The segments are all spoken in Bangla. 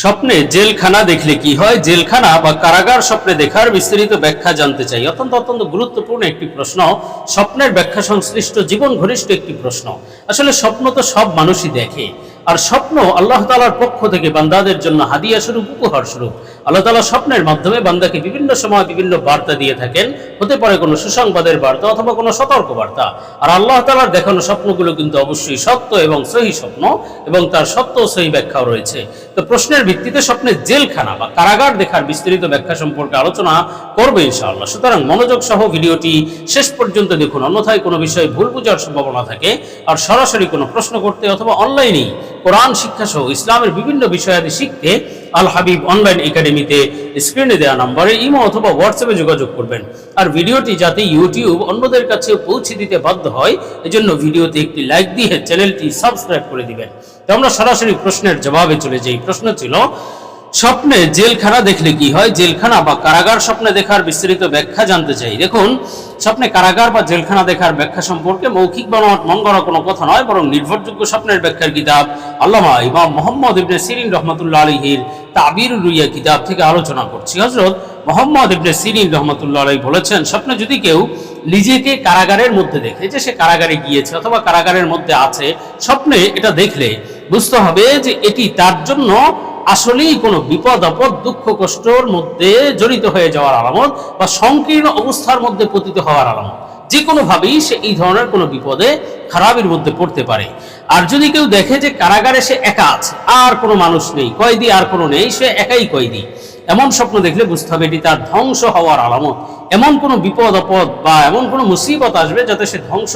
স্বপ্নে জেলখানা দেখলে কি হয়? জেলখানা বা কারাগার স্বপ্নে দেখার বিস্তারিত ব্যাখ্যা জানতে চাই। অত্যন্ত অত্যন্ত গুরুত্বপূর্ণ একটি প্রশ্ন। স্বপ্নের ব্যাখ্যা সংশ্লিষ্ট জীবন ঘনিষ্ঠ একটি প্রশ্ন। আসলে স্বপ্ন তো সব মানুষই দেখে। আর স্বপ্ন আল্লাহ তালার পক্ষ থেকে বান্দাদের জন্য হাদিয়া স্বরূপ, উপহার স্বরূপ। আল্লাহ তালা স্বপ্নের মাধ্যমে বান্দাকে বিভিন্ন সময় বিভিন্ন বার্তা দিয়ে থাকেন। হতে পারে কোনো সুসংবাদের বার্তা অথবা কোনো সতর্ক বার্তা আর আল্লাহ তালার দেখানো স্বপ্নগুলো কিন্তু অবশ্যই সত্য এবং সহি স্বপ্ন এবং তার সত্য সহি ব্যাখ্যাও রয়েছে। তো প্রশ্নের ভিত্তিতে স্বপ্নের জেলখানা বা কারাগার দেখার বিস্তারিত ব্যাখ্যা সম্পর্কে আলোচনা করবে ইনশাআল্লাহ। সুতরাং মনোযোগ সহ ভিডিওটি শেষ পর্যন্ত দেখুন। অন্যথায় কোনো বিষয়ে ভুল বোঝার সম্ভাবনা থাকে। আর সরাসরি কোনো প্রশ্ন করতে অথবা অনলাইনেই কোরআন শিক্ষা সহ ইসলামের বিভিন্ন বিষয়াদি শিখতে আল হাবিব অনলাইন একাডেমিতে স্ক্রিনে দেওয়া নম্বরে ইমো অথবা হোয়াটসঅ্যাপে যোগাযোগ করবেন। আর ভিডিওটি যাতে ইউটিউব অন্যদের কাছে পৌঁছে দিতে বাধ্য হয়, এজন্য ভিডিওতে একটি লাইক দিয়ে চ্যানেলটি সাবস্ক্রাইব করে দিবেন। তো আমরা সরাসরি প্রশ্নের জবাবে চলে যাই। প্রশ্ন ছিল স্বপ্নে জেলখানা দেখলে কি হয়? জেলখানা বা কারাগার স্বপ্নে দেখার বিস্তারিত ব্যাখ্যা জানতে চাই। দেখুন, স্বপ্নে কারাগার বা জেলখানা দেখার ব্যাখ্যা সম্পর্কে মৌখিক বা মন করা কোনো কথা নয়, বরং নির্ভরযোগ্য স্বপ্নের ব্যাখ্যার কিতাব আল্লামা ইমাম মোহাম্মদ ইবনে সিরিন রহমতুল্লাহ আলহির তাবির রুইয়া কিতাব থেকে আলোচনা করছি। হজরত মোহাম্মদ ইবনে সিরিন রহমতুল্লাহ আলহী বলেছেন, স্বপ্নে যদি কেউ নিজেকে কারাগারের মধ্যে দেখে, যে সে কারাগারে গিয়েছে অথবা কারাগারের মধ্যে আছে, স্বপ্নে এটা দেখলে বুঝতে হবে যে এটি তার জন্য আসলেই কোনো বিপদ, আপদ, দুঃখ, কষ্টর মধ্যে জড়িত হয়ে যাওয়ার আলামত বা সংকীর্ণ অবস্থার মধ্যে পতিত হওয়ার আলামত। যে কোনোভাবেই সে এই ধরনের কোনো বিপদে, খারাপের মধ্যে পড়তে পারে। আর যদি কেউ দেখে যে কারাগারে সে একা আছে, আর কোনো মানুষ নেই, কয়েদি আর কোনো নেই, সে একাই কয়েদি। এমন স্বপ্ন দেখলে বুঝতে হবে এটি তার ধ্বংস হওয়ার আলামত। এমন কোনো বিপদ, আপদ বা এমন কোনো মুসিবত আসবে যাতে সে ধ্বংস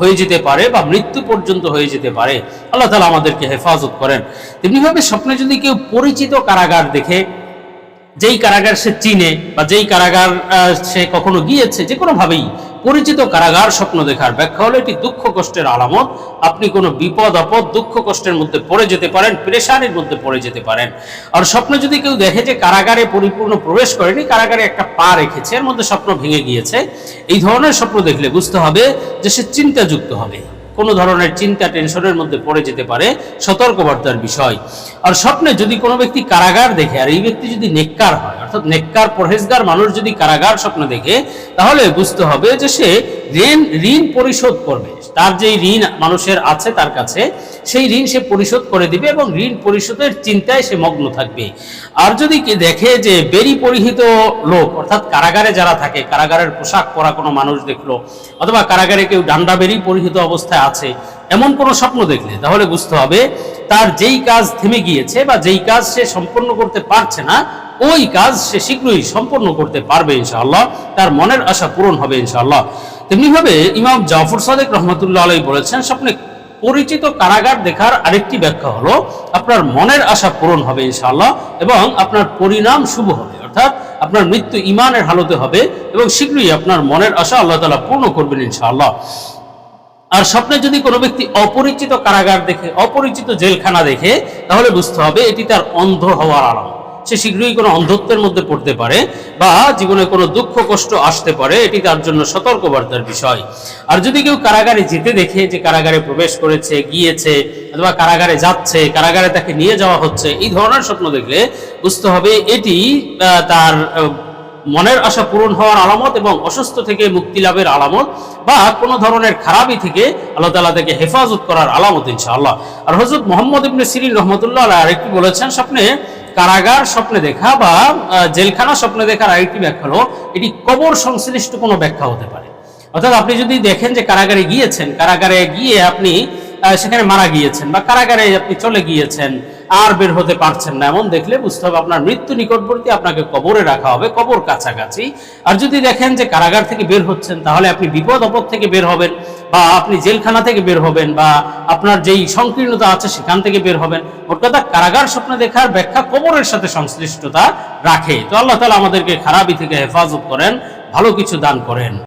হয়ে যেতে পারে বা মৃত্যু পর্যন্ত হয়ে যেতে পারে। আল্লাহ তালা আমাদেরকে হেফাজত করেন। তেমনিভাবে স্বপ্নে যদি কেউ পরিচিত কারাগার দেখে, যেই কারাগার সে চিনে বা যেই কারাগার সে কখনো গিয়েছে যে কোনোভাবেই পরিচিত কারাগার স্বপ্ন দেখার ব্যাখ্যা হলো, এটি দুঃখ কষ্টের আলামত। আপনি কোনো বিপদ, আপদ, দুঃখ কষ্টের মধ্যে পড়ে যেতে পারেন প্রেশারের মধ্যে পড়ে যেতে পারেন। আর স্বপ্ন যদি কেউ দেখে যে কারাগারে পরিপূর্ণ প্রবেশ করেনি, কারাগারে একটা পা রেখেছে, এর মধ্যে স্বপ্ন ভেঙে গিয়েছে, এই ধরনের স্বপ্ন দেখলে বুঝতে হবে যে সে চিন্তাযুক্ত হবে। কোনো ধরনের চিন্তা, টেনশনের মধ্যে পড়ে যেতে পারে সতর্কবার্তার বিষয়। আর স্বপ্নে যদি কোনো ব্যক্তি কারাগার দেখে, আর এই ব্যক্তি যদি নেককার হয়, অর্থাৎ নেককার, পরহেজগার মানুষ যদি কারাগার স্বপ্ন দেখে, তাহলে বুঝতে হবে যে সে ঋণ ঋণ পরিশোধ করবে। তার যেই ঋণ মানুষের আছে তার কাছে, সেই ঋণ সে পরিশোধ করে দিবে এবং ঋণ পরিশোধের চিন্তায় সে মগ্ন থাকবে। আর যদি দেখে যে বেরি পরিহিত লোক, অর্থাৎ কারাগারে যারা থাকে, কারাগারের পোশাক পরা কোনো মানুষ দেখল, অথবা কারাগারে কেউ ডান্ডা বেরি পরিহিত অবস্থায় আছে, এমন কোনো স্বপ্ন দেখলে, তাহলে বুঝতে হবে তার যেই কাজ থেমে গিয়েছে বা যেই কাজ সে সম্পন্ন করতে পারছে না, ওই কাজ সে শীঘ্রই সম্পন্ন করতে পারবে ইনশাআল্লাহ। তার মনের আশা পূরণ হবে ইনশাআল্লাহ। তেমনিভাবে ইমাম জাফর সাদেক রহমতুল্লাহ আলাই বলেছেন, স্বপ্নে পরিচিত কারাগার দেখার আরেকটি ব্যাখ্যা হলো, আপনার মনের আশা পূরণ হবে ইনশাআল্লাহ এবং আপনার পরিণাম শুভ হবে। অর্থাৎ আপনার মৃত্যু ইমানের হালতে হবে এবং শীঘ্রই আপনার মনের আশা আল্লাহ তালা পূর্ণ করবেন ইনশাআল্লাহ। আর স্বপ্নে যদি কোনো ব্যক্তি অপরিচিত কারাগার দেখে, অপরিচিত জেলখানা দেখে, তাহলে বুঝতে হবে এটি তার অন্ধ হওয়ার আলামত। সে শীঘ্রই কোনো অন্ধত্বের মধ্যে পড়তে পারে বা জীবনে কোনো দুঃখ, কষ্ট আসতে পারে, এটি তার জন্য সতর্কবার্তার বিষয়। আর যদি কেউ কারাগারে যেতে দেখে যে কারাগারে প্রবেশ করেছে, গিয়েছে অথবা কারাগারে যাচ্ছে, কারাগারে তাকে নিয়ে যাওয়া হচ্ছে, এই ধরনের স্বপ্ন দেখলে বুঝতে হবে এটি তার মনের আশা পূরণ হওয়ার আলামত এবং অসুস্থ থেকে মুক্তি লাভের আলামত বা কোনো ধরনের খারাপি থেকে আল্লাহ তালা থেকে হেফাজত করার আলামত, ইনশাআল্লাহ। আর হজরত মোহাম্মদ ইবনে সিরিন রহমতুল্লাহ আরেকটি বলেছেন, স্বপ্নে কারাগার স্বপ্নে দেখা বা জেলখানা স্বপ্নে দেখার আরেকটি ব্যাখ্যা হলো, এটি কবর সংশ্লিষ্ট কোনো ব্যাখ্যা হতে পারে। অর্থাৎ আপনি যদি দেখেন যে কারাগারে গিয়েছেন, কারাগারে গিয়ে আপনি সেখানে মারা গিয়েছেন বা কারাগারে আপনি চলে গিয়েছেন আর বের হতে পারছেন না। এমন দেখলে বুঝতে হবে আপনার মৃত্যু নিকটবর্তী আপনাকে কবরে রাখা হবে, কবর কাছাকাছি। আর যদি দেখেন যে কারাগার থেকে বের হচ্ছেন, তাহলে আপনি বিপদ আপদ থেকে বের হবেন বা আপনি জেলখানা থেকে বের হবেন বা আপনার যেই সংকীর্ণতা আছে সেখান থেকে বের হবেন। ওর কথা কারাগার স্বপ্ন দেখার ব্যাখ্যা কবরের সাথে সংশ্লিষ্টতা রাখে। তো আল্লাহ তালা আমাদেরকে খারাপি থেকে হেফাজত করেন, ভালো কিছু দান করেন।